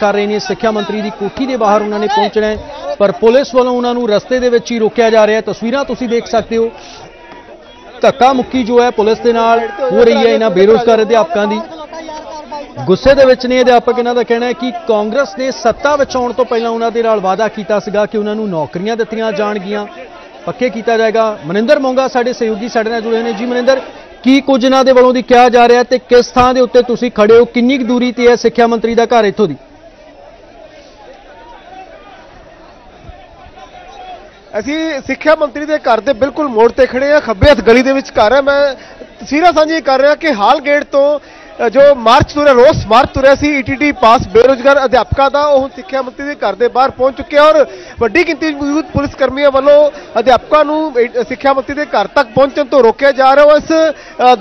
ਕਰ ਰਹੇ ਨੇ, ਸਿੱਖਿਆ ਮੰਤਰੀ ਦੀ ਕੋਠੀ ਦੇ ਬਾਹਰ ਉਹਨਾਂ ਨੇ ਪਹੁੰਚਣਾ ਹੈ, ਪਰ ਪੁਲਿਸ ਵੱਲੋਂ ਉਹਨਾਂ ਨੂੰ ਰਸਤੇ ਦੇ ਵਿੱਚ ਹੀ ਰੋਕਿਆ ਜਾ ਰਿਹਾ ਹੈ। ਤਸਵੀਰਾਂ ਤੁਸੀਂ ਦੇਖ ਸਕਦੇ ਹੋ। ਧੱਕਾ ਮੁੱਕੀ ਜੋ ਹੈ ਪੁਲਿਸ ਦੇ ਨਾਲ ਹੋ ਰਹੀ ਹੈ ਇਹਨਾਂ ਬੇਰੋਜ਼ਗਾਰ ਅਧਿਆਪਕਾਂ ਦੀ। ਗੁੱਸੇ ਦੇ ਵਿੱਚ ਨੇ ਅਧਿਆਪਕ, ਇਹਨਾਂ ਦਾ ਕਹਿਣਾ ਹੈ ਕਿ ਕਾਂਗਰਸ ਨੇ ਸੱਤਾ ਵਿੱਚ ਆਉਣ ਤੋਂ ਪਹਿਲਾਂ ਉਹਨਾਂ ਦੇ ਨਾਲ ਵਾਅਦਾ ਕੀਤਾ ਸੀਗਾ ਕਿ ਉਹਨਾਂ ਨੂੰ ਨੌਕਰੀਆਂ ਦਿੱਤੀਆਂ ਜਾਣਗੀਆਂ। ਪੱਕੇ ਕੀਤਾ ਜਾਏਗਾ। ਮਨਿੰਦਰ ਮੋਂਗਾ ਸਾਡੇ ਸਹਿਯੋਗੀ, ਸਾਡੇ ਨਾਲ ਜੁੜੇ ਨੇ। ਜੀ ਮਨਿੰਦਰ, ਕੀ ਕੁਝ ਇਹਨਾਂ ਦੇ ਵੱਲੋਂ ਦੀ ਕਿਹਾ ਜਾ ਰਿਹਾ ਤੇ ਕਿਸ ਥਾਂ ਦੇ ਉੱਤੇ ਤੁਸੀਂ ਖੜੇ ਹੋ? ਕਿੰਨੀ ਕੁ ਦੂਰੀ ਤੇ ਹੈ ਸਿੱਖਿਆ ਮੰਤਰੀ ਦਾ ਘਰ ਇੱਥੋਂ ਦੀ? ਅਸੀਂ ਸਿੱਖਿਆ ਮੰਤਰੀ ਦੇ ਘਰ ਦੇ ਬਿਲਕੁਲ ਮੋੜ ਤੇ ਖੜੇ ਆ ਖੱਬੇ ਹੱਥ ਗਲੀ ਦੇ ਵਿੱਚ ਘਰ ਹੈ। ਮੈਂ ਤਸਵੀਰਾਂ ਸਾਂਝੀ ਕਰ ਰਿਹਾ ਕਿ ਹਾਲ ਗੇਟ ਤੋਂ ਜੋ ਮਾਰਚ ਤੁਰਿਆ, ਰੋਸ ਮਾਰਚ ਤੁਰਿਆ ਸੀ ਈਟੀਟੀ ਪਾਸ ਬੇਰੋਜ਼ਗਾਰ ਅਧਿਆਪਕਾਂ ਦਾ, ਉਹ ਹੁਣ ਸਿੱਖਿਆ ਮੰਤਰੀ ਦੇ ਘਰ ਦੇ ਬਾਹਰ ਪਹੁੰਚ ਚੁੱਕਿਆ ਔਰ ਵੱਡੀ ਗਿਣਤੀ ਵਿੱਚ ਮੌਜੂਦ ਪੁਲਿਸ ਕਰਮੀਆਂ ਵੱਲੋਂ ਅਧਿਆਪਕਾਂ ਨੂੰ ਸਿੱਖਿਆ ਮੰਤਰੀ ਦੇ ਘਰ ਤੱਕ ਪਹੁੰਚਣ ਤੋਂ ਰੋਕਿਆ ਜਾ ਰਿਹਾ। ਇਸ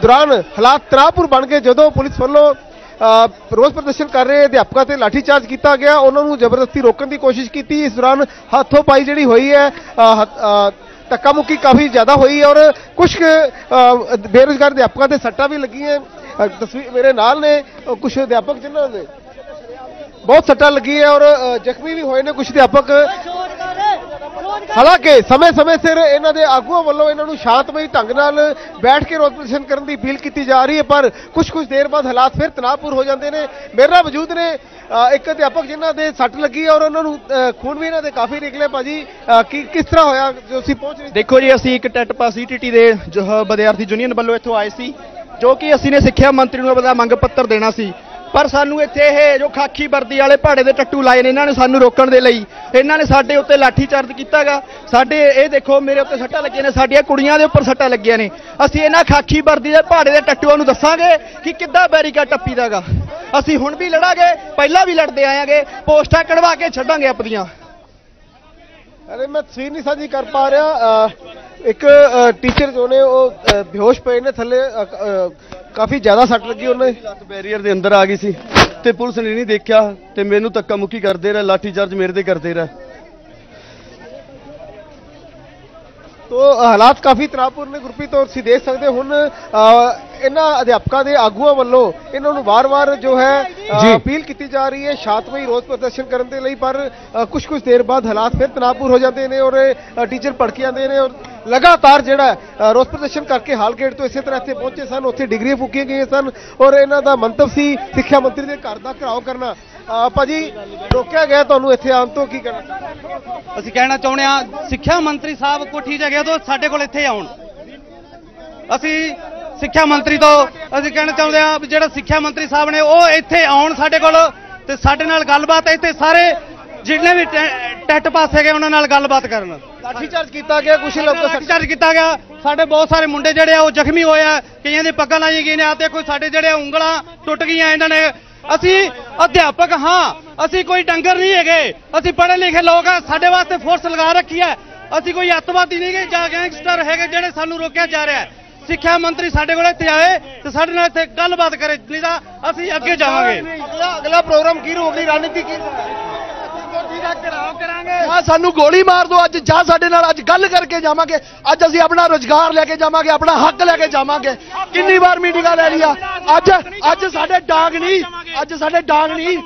ਦੌਰਾਨ ਹਾਲਾਤ ਤਰਾਪੁਰ ਬਣ ਗਏ ਜਦੋਂ ਪੁਲਿਸ ਵੱਲੋਂ ਰੋਸ ਪ੍ਰਦਰਸ਼ਨ ਕਰ ਰਹੇ ਅਧਿਆਪਕਾਂ ਤੇ ਲਾਠੀਚਾਰਜ ਕੀਤਾ ਗਿਆ। ਉਹਨਾਂ ਨੂੰ ਜ਼ਬਰਦਸਤੀ ਰੋਕਣ ਦੀ ਕੋਸ਼ਿਸ਼ ਕੀਤੀ। ਇਸ ਦੌਰਾਨ ਹੱਥੋਂ ਪਾਈ ਜਿਹੜੀ ਹੋਈ ਹੈ ਧੱਕਾ ਮੁੱਕੀ ਕਾਫੀ ਜ਼ਿਆਦਾ ਹੋਈ ਹੈ ਔਰ ਕੁਝ ਬੇਰੁਜ਼ਗਾਰ ਅਧਿਆਪਕਾਂ ਤੇ ਸੱਟਾਂ ਵੀ ਲੱਗੀਆਂ। ਤਸਵੀਰ ਮੇਰੇ ਨਾਲ ਨੇ ਕੁਝ ਅਧਿਆਪਕ ਜਿਨ੍ਹਾਂ ਦੇ ਬਹੁਤ ਸੱਟਾਂ ਲੱਗੀ ਹੈ ਔਰ ਜ਼ਖਮੀ ਵੀ ਹੋਏ ਨੇ। ਕੁਝ ਅਧਿਆਪਕ ਹਾਲਾਂਕਿ ਸਮੇਂ-ਸਮੇਂ ਸਿਰ ਇਹਨਾਂ ਦੇ ਆਗੂਆਂ ਵੱਲੋਂ ਇਹਨਾਂ ਨੂੰ ਸ਼ਾਂਤਮਈ ਢੰਗ ਨਾਲ ਬੈਠ ਕੇ ਰੋਸ ਪ੍ਰਦਰਸ਼ਨ ਕਰਨ ਦੀ ਅਪੀਲ ਕੀਤੀ ਜਾ ਰਹੀ ਹੈ ਪਰ ਕੁਝ-ਕੁਝ ਦੇਰ ਬਾਅਦ ਹਾਲਾਤ ਫਿਰ ਤਣਾਅਪੂਰ ਹੋ ਜਾਂਦੇ ਨੇ। ਮੇਰੇ ਨਾਲ ਮੌਜੂਦ ਨੇ ਇੱਕ ਅਧਿਆਪਕ ਜਿਨ੍ਹਾਂ ਦੇ ਸੱਟ ਲੱਗੀ ਔਰ ਉਹਨਾਂ ਨੂੰ ਖੂਨ ਵੀ ਇਹਨਾਂ ਦੇ ਕਾਫੀ ਨਿਕਲੇ ਭਾਜੀ ਅ, ਕਿਸ ਤਰ੍ਹਾਂ ਹੋਇਆ? ਜੋ ਅਸੀਂ ਪਹੁੰਚ ਰਹੇ ਦੇਖੋ ਜੀ ਅਸੀਂ ਇੱਕ ਟੈਟ ਪਾਸ ਈਟੀਟੀ ਦੇ ਜੋ ਵਿਦਿਆਰਥੀ ਯੂਨੀਅਨ ਵੱਲੋਂ ਇੱਥੋਂ ਆਏ ਸੀ ਜੋ ਕਿ ਅਸੀਂ ਨੇ ਸਿੱਖਿਆ ਮੰਤਰੀ ਨੂੰ ਆਪਣਾ ਮੰਗ ਪੱਤਰ ਦੇਣਾ ਸੀ। ਪਰ ਸਾਨੂੰ ਇੱਥੇ ਇਹ ਜੋ ਖਾਕੀ ਵਰਦੀ ਵਾਲੇ ਭਾੜੇ ਦੇ ਟੱਟੂ ਲਾਏ ਨੇ, ਇਹਨਾਂ ਨੇ ਸਾਨੂੰ ਰੋਕਣ ਦੇ ਲਈ, ਇਹਨਾਂ ਨੇ ਸਾਡੇ ਉੱਤੇ ਲਾਠੀ ਚਾਰਜ ਕੀਤਾਗਾ। ਸਾਡੇ ਇਹ ਦੇਖੋ, ਮੇਰੇ ਉੱਤੇ ਸੱਟਾਂ ਲੱਗੀਆਂ ਨੇ, ਸਾਡੀਆਂ ਕੁੜੀਆਂ ਦੇ ਉੱਪਰ ਸੱਟਾਂ ਲੱਗੀਆਂ ਨੇ। ਅਸੀਂ ਇਹਨਾਂ ਖਾਕੀ ਵਰਦੀ ਦੇ ਭਾੜੇ ਦੇ ਟੱਟੂਆਂ ਨੂੰ ਦੱਸਾਂਗੇ ਕਿ ਕਿੱਦਾਂ ਬੈਰੀਕਾ ਟੱਪੀਦਾਗਾ। ਅਸੀਂ ਹੁਣ ਵੀ ਲੜਾਂਗੇ, ਪਹਿਲਾਂ ਵੀ ਲੜਦੇ ਆਇਆਂਗੇ, ਪੋਸਟਾਂ ਕਢਵਾ ਕੇ ਛੱਡਾਂਗੇ ਆਪਣੀਆਂ। ਅਰੇ ਮੈਂ ਤਸਵੀਰ ਨਹੀਂ ਸਾਂਝੀ ਕਰ ਪਾ ਰਿਹਾ। ਇੱਕ ਟੀਚਰ ਜੋ ਨੇ, ਉਹ ਬੇਹੋਸ਼ ਪਏ ਨੇ ਥੱਲੇ ਕਾਫੀ ਜ਼ਿਆਦਾ ਸੱਟ ਲੱਗੀ ਉਹਨੇ। ਲੱਤ ਬੈਰੀਅਰ ਦੇ ਅੰਦਰ ਆ ਗਈ ਸੀ ਤੇ ਪੁਲਿਸ ਨੇ ਨਹੀਂ ਦੇਖਿਆ ਤੇ ਮੈਨੂੰ ਧੱਕਾ ਮੁੱਕੀ ਕਰਦੇ ਰਹੇ ਲਾਠੀ ਚਾਰਜ ਮੇਰੇ ਤੇ ਕਰਦੇ ਰਹੇ। ਤੋ ਹਾਲਾਤ ਕਾਫੀ ਤਣਾਅਪੂਰਨ ਨੇ। ਗੁਰਪ੍ਰੀਤ ਔਰ ਤੁਸੀਂ ਦੇਖ ਸਕਦੇ ਹੋ ਹੁਣ ਇਹਨਾਂ ਅਧਿਆਪਕਾਂ ਦੇ ਆਗੂਆਂ ਵੱਲੋਂ ਇਹਨਾਂ ਨੂੰ ਵਾਰ-ਵਾਰ ਜੋ ਹੈ। ਅਪੀਲ ਕੀਤੀ ਜਾ ਰਹੀ ਹੈ ਸ਼ਾਂਤਮਈ ਰੋਸ ਪ੍ਰਦਰਸ਼ਨ ਕਰਨ ਦੇ ਲਈ। ਪਰ ਕੁਝ ਕੁਝ ਦੇਰ ਬਾਅਦ ਹਾਲਾਤ ਫਿਰ ਤਣਾਅਪੂਰ ਹੋ ਜਾਂਦੇ ਨੇ ਔਰ ਟੀਚਰ ਭੜਕ ਜਾਂਦੇ ਨੇ ਔਰ ਲਗਾਤਾਰ ਜਿਹੜਾ ਰੋਸ ਪ੍ਰਦਰਸ਼ਨ ਕਰਕੇ ਹਾਲ ਗੇਟ ਤੋਂ ਇਸੇ ਤਰ੍ਹਾਂ ਇੱਥੇ ਪਹੁੰਚੇ ਸਨ ਉੱਥੇ ਡਿਗਰੀਆਂ ਫੂਕੀਆਂ ਗਈਆਂ ਸਨ ਔਰ ਇਹਨਾਂ ਦਾ ਮੰਤਵ ਸੀ ਸਿੱਖਿਆ ਮੰਤਰੀ ਦੇ ਘਰ ਦਾ ਘਰਾਓ ਕਰਨਾ। ਅ, ਭਾਜੀ ਰੋਕਿਆ ਗਿਆ ਤੁਹਾਨੂੰ ਇੱਥੇ ਆਉਣ ਤੋਂ ਕੀ ਕਰਨਾ ਅਸੀਂ ਕਹਿਣਾ ਚਾਹੁੰਦੇ ਆ ਸਿੱਖਿਆ ਮੰਤਰੀ ਸਾਹਿਬ ਕੋਠੀ ਜਗ੍ਹਾ ਤੋਂ ਸਾਡੇ ਕੋਲ ਇੱਥੇ ਆਉਣ। ਅਸੀਂ ਸਿੱਖਿਆ ਮੰਤਰੀ ਤੋਂ ਅਸੀਂ ਕਹਿਣਾ ਚਾਹੁੰਦੇ ਆ ਵੀ ਜਿਹੜਾ ਸਿੱਖਿਆ ਮੰਤਰੀ ਸਾਹਿਬ ਨੇ ਉਹ ਇੱਥੇ ਆਉਣ ਸਾਡੇ ਕੋਲ ਤੇ ਸਾਡੇ ਨਾਲ ਗੱਲਬਾਤ ਇੱਥੇ ਸਾਰੇ ਜਿੰਨੇ ਵੀ ਟੈਟ ਪਾਸ ਹੈਗੇ ਉਹਨਾਂ ਨਾਲ ਗੱਲਬਾਤ ਕਰਨ। ਲਾਠੀਚਾਰਜ ਕੀਤਾ ਗਿਆ ਕੁਝ ਲੋਕ ਚਾਰਜ ਕੀਤਾ ਗਿਆ। ਸਾਡੇ ਬਹੁਤ ਸਾਰੇ ਮੁੰਡੇ ਜਿਹੜੇ ਆ ਉਹ ਜ਼ਖਮੀ ਹੋਏ ਆ। ਕਈਆਂ ਦੀ ਪੱਗਾਂ ਲਾਈ ਗਈਆਂ ਨੇ। ਆ ਤੇ ਕੋਈ ਸਾਡੇ ਜਿਹੜੇ ਉਂਗਲਾਂ ਟੁੱਟ ਗਈਆਂ ਇਹਨਾਂ ਨੇ। ਅਸੀਂ ਅਧਿਆਪਕ ਹਾਂ। ਅਸੀਂ ਕੋਈ ਡੰਗਰ ਨਹੀਂ ਹੈਗੇ। ਅਸੀਂ ਪੜ੍ਹੇ ਲਿਖੇ ਲੋਕ ਆ। ਸਾਡੇ ਵਾਸਤੇ ਫੋਰਸ ਲਗਾ ਰੱਖੀ ਹੈ ਅਸੀਂ ਕੋਈ ਅੱਤਵਾਦੀ ਨਹੀਂ ਗੇ ਜਾਂ ਗੈਂਗਸਟਰ ਹੈਗੇ ਜਿਹੜੇ ਸਾਨੂੰ ਰੋਕਿਆ ਜਾ ਰਿਹਾ ਹੈ। ਸਿੱਖਿਆ ਮੰਤਰੀ ਸਾਡੇ ਕੋਲ ਇੱਥੇ ਆਏ ਤੇ ਸਾਡੇ ਨਾਲ ਇੱਥੇ ਗੱਲਬਾਤ ਕਰੇ। ਨਹੀਂ ਤਾਂ ਅਸੀਂ ਅੱਗੇ ਜਾਵਾਂਗੇ। ਅਗਲਾ ਅਗਲਾ ਪ੍ਰੋਗਰਾਮ ਕੀ ਰਹੂ ਅਗਲੀ ਰਣਨੀਤੀ ਕੀ? ਜਾਂ ਸਾਨੂੰ ਗੋਲੀ ਮਾਰ ਦਿਓ ਅੱਜ ਜਾਂ ਸਾਡੇ ਨਾਲ ਅੱਜ ਗੱਲ ਕਰਕੇ ਜਾਵਾਂਗੇ। ਅੱਜ ਅਸੀਂ ਆਪਣਾ ਰੋਜ਼ਗਾਰ ਲੈ ਕੇ ਜਾਵਾਂਗੇ ਆਪਣਾ ਹੱਕ ਲੈ ਕੇ ਜਾਵਾਂਗੇ। ਕਿੰਨੀ ਵਾਰ ਮੀਟਿੰਗਾਂ ਲੈ ਲਿਆ ਅੱਜ ਅੱਜ ਸਾਡੇ ਡਾਂਗ ਨਹੀਂ ਅੱਜ ਸਾਡੇ ਡਾਂਗ ਨਹੀਂ।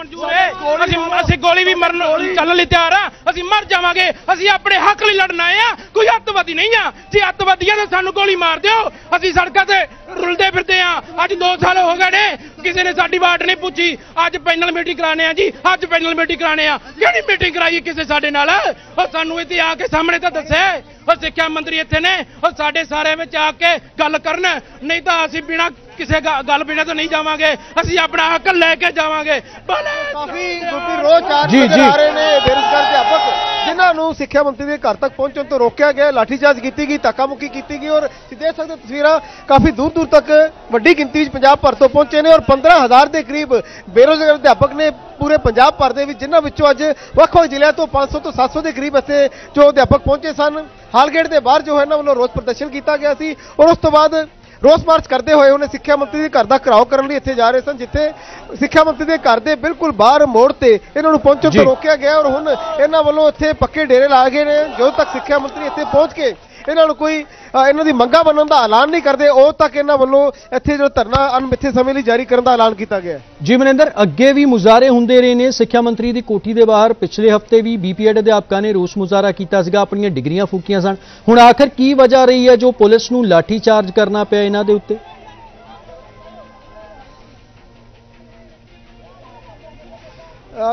ਅਸੀਂ ਵੀ ਮਰਨ ਚੱਲਣ ਲਈ ਤਿਆਰ ਆ, ਅਸੀਂ ਮਰ ਜਾਵਾਂਗੇ, ਅਸੀਂ ਆਪਣੇ ਹੱਕ ਲਈ ਲੜਨ ਆ, ਕੋਈ ਅੱਤਵਾਦੀ ਨਹੀਂ ਆ। ਜੇ ਅੱਤਵਾਦੀਆਂ ਨੇ ਸਾਨੂੰ ਗੋਲੀ ਮਾਰ ਦਿਓ, ਅਸੀਂ ਸੜਕਾਂ ਤੇ ਰੁਲਦੇ ਫਿਰਦੇ ਆ। ਅੱਜ 2 ਸਾਲ ਹੋ ਗਏ ਨੇ, ਕਿਸੇ ਨੇ ਸਾਡੀ ਬਾਤ ਨਹੀਂ ਪੁੱਛੀ। ਅੱਜ ਪੈਨਲ ਮੀਟਿੰਗ ਕਰਾਣੇ ਆ ਜੀ, ਅੱਜ ਪੈਨਲ ਮੀਟਿੰਗ ਕਰਾਣੇ ਆ। ਕਿਹੜੀ ਮੀਟਿੰਗ ਕਰਾਈ ਕਿਸੇ ਸਾਡੇ ਨਾਲ? ਉਹ ਸਾਨੂੰ ਇੱਥੇ ਆ ਕੇ ਸਾਹਮਣੇ ਤਾਂ ਦੱਸਿਆ ਉਹ ਸਿੱਖਿਆ ਮੰਤਰੀ ਇੱਥੇ ਨੇ, ਉਹ ਸਾਡੇ ਸਾਰਿਆਂ ਵਿੱਚ ਆ ਕੇ ਗੱਲ ਕਰਨ। ਨਹੀਂ ਤਾਂ ਅਸੀਂ ਬਿਨਾ ਕਿਸੇ ਗੱਲ ਬਿਨਾ ਤੋਂ ਨਹੀਂ ਜਾਵਾਂਗੇ। ਅਸੀਂ ਆਪਣਾ ਹੱਕ ਲੈ ਕੇ ਜਾਵਾਂਗੇ। ਕਾਫੀ ਗੁੱਪੀ ਰੋਜ਼ ਚਾਰ ਜੀ, ਨਜ਼ਰ ਜੀ। ਆ ਰਹੇ ਨੇ ਬੇਰੁਜ਼ਗਾਰ ਅਧਿਆਪਕ ਜਿਨ੍ਹਾਂ ਨੂੰ ਸਿੱਖਿਆ ਮੰਤਰੀ ਦੇ ਘਰ ਤੱਕ ਪਹੁੰਚਣ ਤੋਂ ਰੋਕਿਆ ਗਿਆ ਲਾਠੀਚਾਰਜ ਕੀਤੀ ਗਈ ਧੱਕਾਮੁੱਕੀ ਕੀਤੀ ਗਈ ਔਰ ਤੁਸੀਂ ਦੇਖ ਸਕਦੇ ਹੋ ਤਸਵੀਰਾਂ ਕਾਫੀ ਦੂਰ ਦੂਰ ਤੱਕ ਵੱਡੀ ਗਿਣਤੀ ਵਿੱਚ ਪੰਜਾਬ ਭਰ ਤੋਂ ਪਹੁੰਚੇ ਨੇ ਔਰ 15000 ਦੇ ਕਰੀਬ ਬੇਰੁਜ਼ਗਾਰ ਅਧਿਆਪਕ ਨੇ ਪੂਰੇ ਪੰਜਾਬ ਭਰ ਦੇ ਵਿੱਚ ਜਿਨ੍ਹਾਂ ਵਿੱਚੋਂ ਅੱਜ ਵੱਖ-ਵੱਖ ਜ਼ਿਲ੍ਹਿਆਂ ਤੋਂ 500 ਤੋਂ 700 ਦੇ ਕਰੀਬ ਇੱਥੇ ਜੋ ਅਧਿਆਪਕ ਪਹੁੰਚੇ ਸਨ। ਹਾਲਗੇਟ ਦੇ ਬਾਹਰ ਜੋ ਹੈ ਨਾ ਵੱਲੋਂ ਰੋਸ ਪ੍ਰਦਰਸ਼ਨ ਕੀਤਾ ਗਿਆ ਸੀ ਔਰ ਉਸ ਤੋਂ ਬਾਅਦ ਰੋਸ ਮਾਰਚ ਕਰਦੇ ਹੋਏ ਉਹਨੇ ਸਿੱਖਿਆ ਮੰਤਰੀ ਦੇ ਘਰ ਦਾ ਘਰਾਓ ਕਰਨ ਲਈ ਇੱਥੇ ਜਾ ਰਹੇ ਸਨ ਜਿੱਥੇ ਸਿੱਖਿਆ ਮੰਤਰੀ ਦੇ ਘਰ ਦੇ ਬਿਲਕੁਲ ਬਾਹਰ ਮੋੜ ਤੇ ਇਹਨਾਂ ਨੂੰ ਪਹੁੰਚਣ। ਤੋਂ ਰੋਕਿਆ ਗਿਆ ਔਰ ਹੁਣ ਇਹਨਾਂ ਵੱਲੋਂ ਇੱਥੇ ਪੱਕੇ ਡੇਰੇ ਲਾਏ ਗਏ ਨੇ ਜਦੋਂ ਤੱਕ ਸਿੱਖਿਆ ਮੰਤਰੀ ਇੱਥੇ ਪਹੁੰਚ ਕੇ ਇਹਨਾਂ ਨੂੰ ਕੋਈ ਇਹਨਾਂ ਦੀ ਮੰਗਾਂ ਮੰਨਣ ਦਾ ਐਲਾਨ ਨਹੀਂ ਕਰਦੇ। ਉਹ ਤੱਕ ਇਹਨਾਂ ਵੱਲੋਂ ਇੱਥੇ ਜਿਹੜਾ ਧਰਨਾ ਅਣਮਿੱਥੇ ਸਮੇਂ ਲਈ ਜਾਰੀ ਕਰਨ ਦਾ ਐਲਾਨ ਕੀਤਾ ਗਿਆ ਜੀ ਮਨਿੰਦਰ, ਅੱਗੇ ਵੀ ਮੁਜ਼ਾਹਰੇ ਹੁੰਦੇ ਰਹੇ ਨੇ। ਸਿੱਖਿਆ ਮੰਤਰੀ ਦੀ ਕੋਠੀ ਦੇ ਬਾਹਰ ਪਿਛਲੇ ਹਫ਼ਤੇ ਵੀ ਬੀਪੀਐਡ ਅਧਿਆਪਕਾਂ ਨੇ ਰੋਸ ਮੁਜ਼ਾਹਰਾ ਕੀਤਾ ਸੀਗਾ। ਆਪਣੀਆਂ ਡਿਗਰੀਆਂ ਫੂਕੀਆਂ ਸਨ। ਹੁਣ ਆਖਰ ਕੀ ਵਜ੍ਹਾ ਰਹੀ ਹੈ ਜੋ ਪੁਲਿਸ ਨੂੰ ਲਾਠੀ ਚਾਰਜ ਕਰਨਾ ਪਿਆ ਇਹਨਾਂ ਦੇ ਉੱਤੇ?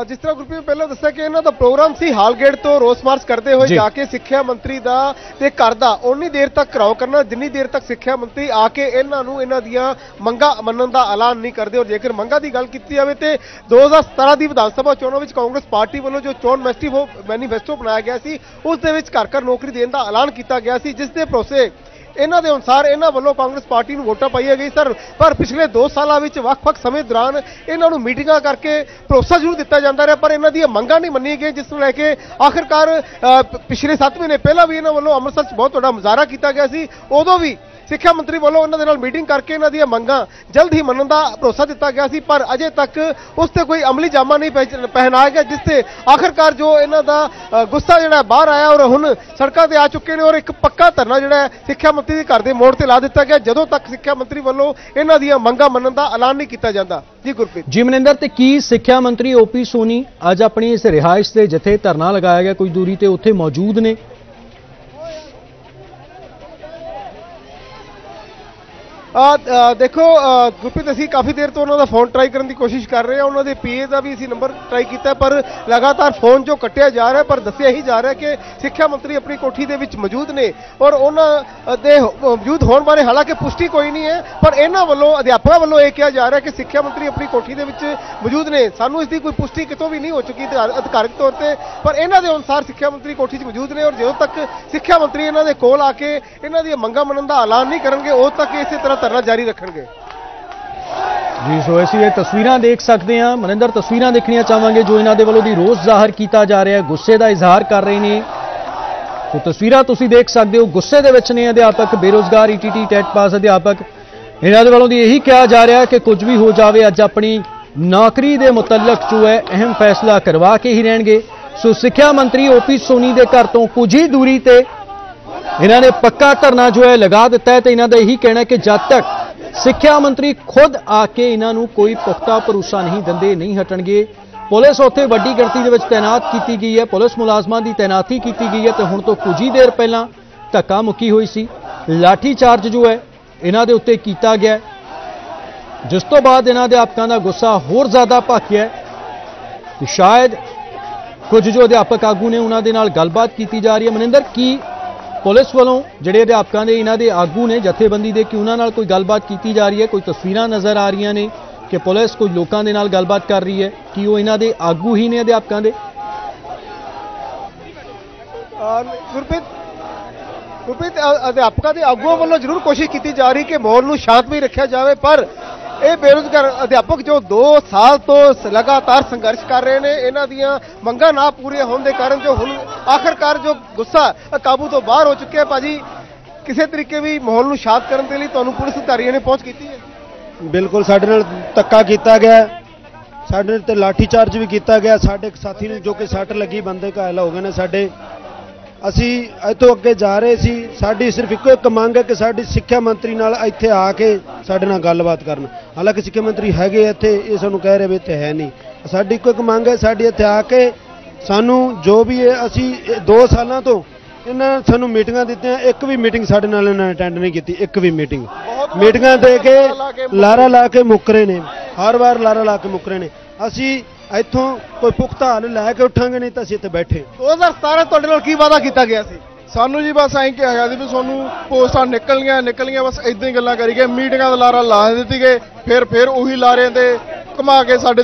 ਜਿਸ ਤਰ੍ਹਾਂ ਗੁਰਪ੍ਰੀਤ ਪਹਿਲਾਂ ਦੱਸਿਆ ਕਿ ਇਹਨਾਂ ਦਾ ਪ੍ਰੋਗਰਾਮ ਸੀ ਹਾਲਗੇਟ ਤੋਂ ਰੋਸ ਮਾਰਚ ਕਰਦੇ ਹੋਏ ਜੀ। ਕੇ ਸਿੱਖਿਆ ਮੰਤਰੀ ਦਾ ਤੇ ਘਰ ਦਾ ਉਨੀ ਦੇਰ ਤੱਕ ਘਰਾਓ ਕਰਨਾ ਜਿੰਨੀ ਦੇਰ ਤੱਕ ਸਿੱਖਿਆ ਮੰਤਰੀ ਆ ਕੇ ਇਹਨਾਂ ਨੂੰ ਇਹਨਾਂ ਦੀਆਂ ਮੰਗਾਂ ਮੰਨਣ ਦਾ ਐਲਾਨ ਨਹੀਂ ਕਰਦੇ ਔਰ ਜੇਕਰ ਮੰਗਾਂ ਦੀ ਗੱਲ ਕੀਤੀ ਜਾਵੇ ਤੇ 2017 ਦੀ ਵਿਧਾਨ ਸਭਾ ਚੋਣਾਂ ਵਿੱਚ ਕਾਂਗਰਸ ਪਾਰਟੀ ਵੱਲੋਂ ਜੋ ਚੋਣ ਮੈਸਟੀਵੋ ਮੈਨੀਫੈਸਟੋ ਬਣਾਇਆ ਗਿਆ ਸੀ ਉਸ ਦੇ ਵਿੱਚ ਘਰ ਘਰ ਨੌਕਰੀ ਦੇਣ ਦਾ ਐਲਾਨ ਕੀਤਾ ਗਿਆ ਸੀ ਜਿਸ ਦੇ ਭਰੋਸੇ ਇਹਨਾਂ ਦੇ ਅਨੁਸਾਰ ਇਹਨਾਂ ਵੱਲੋਂ ਕਾਂਗਰਸ ਪਾਰਟੀ ਨੂੰ ਵੋਟਾਂ ਪਾਈਆਂ ਗਈ ਸਰ। ਪਰ ਪਿਛਲੇ 2 ਸਾਲਾਂ ਵਿੱਚ ਵੱਖ-ਵੱਖ ਸਮੇਂ ਦੌਰਾਨ ਇਹਨਾਂ ਨੂੰ ਮੀਟਿੰਗਾਂ ਕਰਕੇ ਭਰੋਸਾ ਜ਼ਰੂਰ ਦਿੱਤਾ ਜਾਂਦਾ ਰਿਹਾ, ਪਰ ਇਹਨਾਂ ਦੀਆਂ ਮੰਗਾਂ ਨਹੀਂ ਮੰਨੀਆਂ ਗਈਆਂ, ਜਿਸ ਨੂੰ ਲੈ ਕੇ ਆਖਿਰਕਾਰ ਪਿਛਲੇ 7 ਮਹੀਨੇ ਪਹਿਲਾਂ ਵੀ ਇਹਨਾਂ ਵੱਲੋਂ ਅੰਮ੍ਰਿਤਸਰ 'ਚ ਬਹੁਤ ਵੱਡਾ ਮੁਜ਼ਾਹਰਾ ਕੀਤਾ ਗਿਆ ਸੀ। ਉਦੋਂ ਵੀ ਸਿੱਖਿਆ ਮੰਤਰੀ ਵੱਲੋਂ ਇਹਨਾਂ ਦੇ ਨਾਲ ਮੀਟਿੰਗ ਕਰਕੇ ਇਹਨਾਂ ਦੀਆਂ ਮੰਗਾਂ ਜਲਦ ਹੀ ਮੰਨਣ ਦਾ ਭਰੋਸਾ ਦਿੱਤਾ ਗਿਆ ਸੀ, ਪਰ ਅਜੇ ਤੱਕ ਉਸ ਤੇ ਕੋਈ ਅਮਲੀ ਜਾਮਾ ਨਹੀਂ ਪਹਿਚ- ਪਹਿਨਾਇਆ ਗਿਆ, ਜਿਸ ਤੇ ਆਖਿਰਕਾਰ ਜੋ ਇਹਨਾਂ ਦਾ ਗੁੱਸਾ ਜਿਹੜਾ ਬਾਹਰ ਆਇਆ ਔਰ ਹੁਣ ਸੜਕਾਂ ਤੇ ਆ ਚੁੱਕੇ ਨੇ ਔਰ ਇੱਕ ਪੱਕਾ ਧਰਨਾ ਜਿਹੜਾ ਸਿੱਖਿਆ ਮੰਤਰੀ ਦੇ ਘਰ ਦੇ ਮੋੜ ਤੇ ਲਾ ਦਿੱਤਾ ਗਿਆ। ਜਦੋਂ ਤੱਕ ਸਿੱਖਿਆ ਮੰਤਰੀ ਵੱਲੋਂ ਇਹਨਾਂ ਦੀਆਂ ਮੰਗਾਂ ਮੰਨਣ ਦਾ ਐਲਾਨ ਨਹੀਂ ਕੀਤਾ ਜਾਂਦਾ। ਜੀ, ਗੁਰਪ੍ਰੀਤ। ਜੀ, ਮਨਿੰਦਰ, ਤੇ ਕੀ ਸਿੱਖਿਆ ਮੰਤਰੀ ਓਪੀ ਸੋਨੀ ਅੱਜ ਆਪਣੀ ਇਸ ਰਿਹਾਇਸ਼ ਦੇ ਜਿੱਥੇ ਧਰਨਾ ਲਗਾਇਆ ਗਿਆ ਕੁਝ ਦੂਰੀ ਤੇ ਉੱਥੇ ਮੌਜੂਦ ਨੇ ਆ ਅ, ਦੇਖੋ ਗੁਰਪ੍ਰੀਤ, ਅਸੀਂ ਕਾਫੀ ਦੇਰ ਤੋਂ ਉਹਨਾਂ ਦਾ ਫੋਨ ਟਰਾਈ ਕਰਨ ਦੀ ਕੋਸ਼ਿਸ਼ ਕਰ ਰਹੇ ਹਾਂ। ਉਹਨਾਂ ਦੇ ਪੀਏ ਦਾ ਵੀ ਅਸੀਂ ਨੰਬਰ ਟਰਾਈ ਕੀਤਾ, ਪਰ ਲਗਾਤਾਰ ਫੋਨ ਜੋ ਕੱਟਿਆ ਜਾ ਰਿਹਾ, ਪਰ ਦੱਸਿਆ ਹੀ ਜਾ ਰਿਹਾ ਕਿ ਸਿੱਖਿਆ ਮੰਤਰੀ ਆਪਣੀ ਕੋਠੀ ਦੇ ਵਿੱਚ ਮੌਜੂਦ ਨੇ ਔਰ ਉਹਨਾਂ ਦੇ ਮੌਜੂਦ ਹੋਣ ਬਾਰੇ ਹਾਲਾਂਕਿ ਪੁਸ਼ਟੀ ਕੋਈ ਨਹੀਂ ਹੈ, ਪਰ ਇਹਨਾਂ ਵੱਲੋਂ, ਅਧਿਆਪਕਾਂ ਵੱਲੋਂ ਇਹ ਕਿਹਾ ਜਾ ਰਿਹਾ ਕਿ ਸਿੱਖਿਆ ਮੰਤਰੀ ਆਪਣੀ ਕੋਠੀ ਦੇ ਵਿੱਚ ਮੌਜੂਦ ਨੇ। ਸਾਨੂੰ ਇਸ ਦੀ ਕੋਈ ਪੁਸ਼ਟੀ ਕਿਤੋਂ ਵੀ ਨਹੀਂ ਹੋ ਚੁੱਕੀ, ਅਧਿਕਾਰ- ਤੌਰ ਤੇ, ਪਰ ਇਹਨਾਂ ਦੇ ਅਨੁਸਾਰ ਸਿੱਖਿਆ ਮੰਤਰੀ ਕੋਠੀ 'ਚ ਮੌਜੂਦ ਨੇ ਔਰ ਜਦੋਂ ਤੱਕ ਸਿੱਖਿਆ ਮੰਤਰੀ ਇਹਨਾਂ ਦੇ ਕੋਲ ਆ ਕੇ ਇਹਨਾਂ ਦੀਆਂ ਮੰਗਾਂ ਮੰਨਣ ਦਾ ਐਲਾਨ ਨਹੀਂ ਕਰਨਗੇ, ਉਦੋਂ ਤੱਕ ਇਸੇ ਤਰ੍ਹਾਂ ਧਰਨਾ ਜਾਰੀ ਰੱਖਣਗੇ। ਜੀ, ਸੋ ਅਸੀਂ ਇਹ ਤਸਵੀਰਾਂ ਦੇਖ ਸਕਦੇ ਹਾਂ। ਮਨਿੰਦਰ, ਤਸਵੀਰਾਂ ਦੇਖਣੀਆਂ ਚਾਹਾਂਗੇ ਜੋ ਇਹਨਾਂ ਦੇ ਵੱਲੋਂ ਦੀ ਰੋਸ ਜ਼ਾਹਰ ਕੀਤਾ ਜਾ ਰਿਹਾ ਹੈ। ਗੁੱਸੇ ਦਾ ਇਜ਼ਹਾਰ ਕਰ ਰਹੇ ਨੇ। ਸੋ ਤਸਵੀਰਾਂ ਤੁਸੀਂ ਦੇਖ ਸਕਦੇ ਹੋ। ਗੁੱਸੇ ਦੇ ਵਿੱਚ ਨੇ ਅਧਿਆਪਕ, ਬੇਰੋਜ਼ਗਾਰ ਈਟੀਟੀ ਟੈਟ ਪਾਸ ਅਧਿਆਪਕ। ਇਹਨਾਂ ਦੇ ਵੱਲੋਂ ਦੀ ਇਹੀ ਕਿਹਾ ਜਾ ਰਿਹਾ ਕਿ ਕੁਝ ਵੀ ਹੋ ਜਾਵੇ, ਅੱਜ ਆਪਣੀ ਨੌਕਰੀ ਦੇ ਮੁਤਲਕ ਜੋ ਹੈ, ਅਹਿਮ ਫੈਸਲਾ ਕਰਵਾ ਕੇ ਹੀ ਰਹਿਣਗੇ। ਸੋ ਸਿੱਖਿਆ ਮੰਤਰੀ ਓਪੀ ਸੋਨੀ ਦੇ ਘਰ ਤੋਂ ਕੁਝ ਹੀ ਦੂਰੀ ਤੇ ਇਹਨਾਂ ਨੇ ਪੱਕਾ ਧਰਨਾ ਜੋ ਹੈ ਲਗਾ ਦਿੱਤਾ ਹੈ ਤੇ ਇਹਨਾਂ ਦਾ ਇਹੀ ਕਹਿਣਾ ਹੈ ਕਿ ਜਦ ਤੱਕ ਸਿੱਖਿਆ ਮੰਤਰੀ ਖੁਦ ਆ ਕੇ ਇਹਨਾਂ ਨੂੰ ਕੋਈ ਪੁਖਤਾ ਭਰੋਸਾ ਨਹੀਂ ਦਿੰਦੇ, ਨਹੀਂ ਹਟਣਗੇ। ਪੁਲਿਸ ਉੱਥੇ ਵੱਡੀ ਗਿਣਤੀ ਦੇ ਵਿੱਚ ਤਾਇਨਾਤ ਕੀਤੀ ਗਈ ਹੈ। ਪੁਲਿਸ ਮੁਲਾਜ਼ਮਾਂ ਦੀ ਤਾਇਨਾਤੀ ਕੀਤੀ ਗਈ ਹੈ ਤੇ ਹੁਣ ਤੋਂ ਕੁਝ ਹੀ ਦੇਰ ਪਹਿਲਾਂ ਧੱਕਾ ਮੁੱਕੀ ਹੋਈ ਸੀ। ਲਾਠੀ ਚਾਰਜ ਜੋ ਹੈ, ਇਹਨਾਂ ਦੇ ਉੱਤੇ ਕੀਤਾ ਗਿਆ ਜਿਸ ਤੋਂ ਬਾਅਦ ਇਹਨਾਂ ਦੇ ਅਧਿਆਪਕਾਂ ਦਾ ਗੁੱਸਾ ਹੋਰ ਜ਼ਿਆਦਾ ਭਖਿਆ ਹੈ। ਸ਼ਾਇਦ ਕੁਝ ਜੋ ਅਧਿਆਪਕ ਆਗੂ ਨੇ ਉਹਨਾਂ ਦੇ ਨਾਲ ਗੱਲਬਾਤ ਕੀਤੀ ਜਾ ਰਹੀ ਹੈ। ਮਨਿੰਦਰ, ਕੀ ਪੁਲਿਸ ਵੱਲੋਂ ਜਿਹੜੇ ਅਧਿਆਪਕਾਂ ਦੇ ਇਹਨਾਂ ਦੇ ਆਗੂ ਨੇ ਜਥੇਬੰਦੀ ਦੇ ਕਿ ਉਹਨਾਂ ਨਾਲ ਕੋਈ ਗੱਲਬਾਤ ਕੀਤੀ ਜਾ ਰਹੀ ਹੈ, ਕੋਈ ਤਸਵੀਰਾਂ ਨਜ਼ਰ ਆ ਰਹੀਆਂ ਨੇ ਕਿ ਪੁਲਿਸ ਕੋਈ ਲੋਕਾਂ ਦੇ ਨਾਲ ਗੱਲਬਾਤ ਕਰ ਰਹੀ ਹੈ, ਕਿ ਉਹ ਇਹਨਾਂ ਦੇ ਆਗੂ ਹੀ ਨੇ ਅਧਿਆਪਕਾਂ ਦੇ? ਅਹ ਗੁਰਪ੍ਰੀਤ ਗੁਰਪ੍ਰੀਤ ਅਧਿਆਪਕਾਂ ਦੇ ਆਗੂਆਂ ਵੱਲੋਂ ਜ਼ਰੂਰ ਕੋਸ਼ਿਸ਼ ਕੀਤੀ ਜਾ ਰਹੀ ਕਿ ਮਾਹੌਲ ਨੂੰ ਸ਼ਾਂਤਮਈ ਰੱਖਿਆ ਜਾਵੇ, ਪਰ ਇਹ ਬੇਰੁਜ਼ਗਾਰ ਅਧਿਆਪਕ ਜੋ 2 ਸਾਲ ਤੋਂ ਲਗਾਤਾਰ ਸੰਘਰਸ਼ ਕਰ ਰਹੇ ਨੇ, ਇਹਨਾਂ ਦੀਆਂ ਮੰਗਾਂ ਨਾ ਪੂਰੀਆਂ ਹੋਣ ਦੇ ਕਾਰਨ ਜੋ ਹੁਣ ਆਖਰਕਾਰ ਜੋ ਗੁੱਸਾ ਕਾਬੂ ਤੋਂ ਬਾਹਰ ਹੋ ਚੁੱਕਿਆ ਭਾਜੀ, ਕਿਸੇ ਤਰੀਕੇ ਵੀ ਮਾਹੌਲ ਨੂੰ ਸ਼ਾਂਤ ਕਰਨ ਦੇ ਲਈ ਤੁਹਾਨੂੰ ਪੁਲਿਸ ਅਧਿਕਾਰੀਆਂ ਨੇ ਪਹੁੰਚ ਕੀਤੀ ਹੈ? ਬਿਲਕੁਲ, ਸਾਡੇ ਨਾਲ ਧੱਕਾ ਕੀਤਾ ਗਿਆ ਸਾਡੇ ਤੇ ਲਾਠੀ ਚਾਰਜ ਵੀ ਕੀਤਾ ਗਿਆ ਸਾਡੇ ਇੱਕ ਸਾਥੀ ਨੂੰ ਜੋ ਕਿ ਸੱਟ ਲੱਗੀ, ਬੰਦੇ ਘਾਇਲ ਹੋ ਗਏ ਨੇ ਸਾਡੇ। ਅਸੀਂ ਇੱਥੋਂ ਅੱਗੇ ਜਾ ਰਹੇ ਸੀ ਸਾਡੀ ਸਿਰਫ ਇੱਕੋ ਇੱਕ ਮੰਗ ਹੈ ਕਿ ਸਾਡੀ ਸਿੱਖਿਆ ਮੰਤਰੀ ਨਾਲ ਇੱਥੇ ਆ ਕੇ ਸਾਡੇ ਨਾਲ ਗੱਲਬਾਤ ਕਰਨ। ਹਾਲਾਂਕਿ ਸਿੱਖਿਆ ਮੰਤਰੀ ਹੈਗੇ ਇੱਥੇ ਇਹ ਸਾਨੂੰ ਕਹਿ ਰਹੇ ਵੀ ਇੱਥੇ ਹੈ ਨਹੀਂ। ਸਾਡੀ ਇੱਕੋ ਇੱਕ ਮੰਗ ਹੈ ਸਾਡੀ ਇੱਥੇ ਆ ਕੇ ਸਾਨੂੰ ਜੋ ਵੀ ਹੈ ਅਸੀਂ 2 ਸਾਲਾਂ ਤੋਂ ਇਹਨਾਂ ਨੇ ਸਾਨੂੰ ਮੀਟਿੰਗਾਂ ਦਿੱਤੀਆਂ ਇੱਕ ਵੀ ਮੀਟਿੰਗ ਸਾਡੇ ਨਾਲ ਇਹਨਾਂ ਨੇ ਅਟੈਂਡ ਨਹੀਂ ਕੀਤੀ ਇੱਕ ਵੀ ਮੀਟਿੰਗ। ਮੀਟਿੰਗਾਂ ਦੇ ਕੇ ਲਾਰਾ ਲਾ ਕੇ ਮੁੱਕਰੇ ਨੇ ਹਰ ਵਾਰ ਲਾਰਾ ਲਾ ਕੇ ਮੁੱਕਰੇ ਨੇ। ਅਸੀਂ ਇੱਥੋਂ ਕੋਈ ਪੁਖਤਾ ਹੱਲ ਲੈ ਕੇ ਉੱਠਾਂਗੇ ਨਹੀਂ ਤਾਂ ਅਸੀਂ ਇੱਥੇ ਬੈਠੇ 2017 ਤੁਹਾਡੇ ਨਾਲ ਕੀ ਵਾਅਦਾ ਕੀਤਾ ਗਿਆ ਸੀ? ਸਾਨੂੰ ਜੀ ਬਸ ਐਂ ਕਿਹਾ ਗਿਆ ਸੀ ਵੀ ਤੁਹਾਨੂੰ ਪੋਸਟਾਂ ਨਿਕਲਣੀਆਂ ਨਿਕਲਣੀਆਂ ਬਸ ਇਦਾਂ ਹੀ ਗੱਲਾਂ ਕਰੀ ਗਏ ਮੀਟਿੰਗਾਂ ਦਾ ਲਾਰਾ ਲਾ ਦਿੱਤੀ ਗਏ ਫਿਰ ਫਿਰ ਉਹੀ ਲਾਰਿਆਂ ਤੇ ਘੁਮਾ ਕੇ ਸਾਡੇ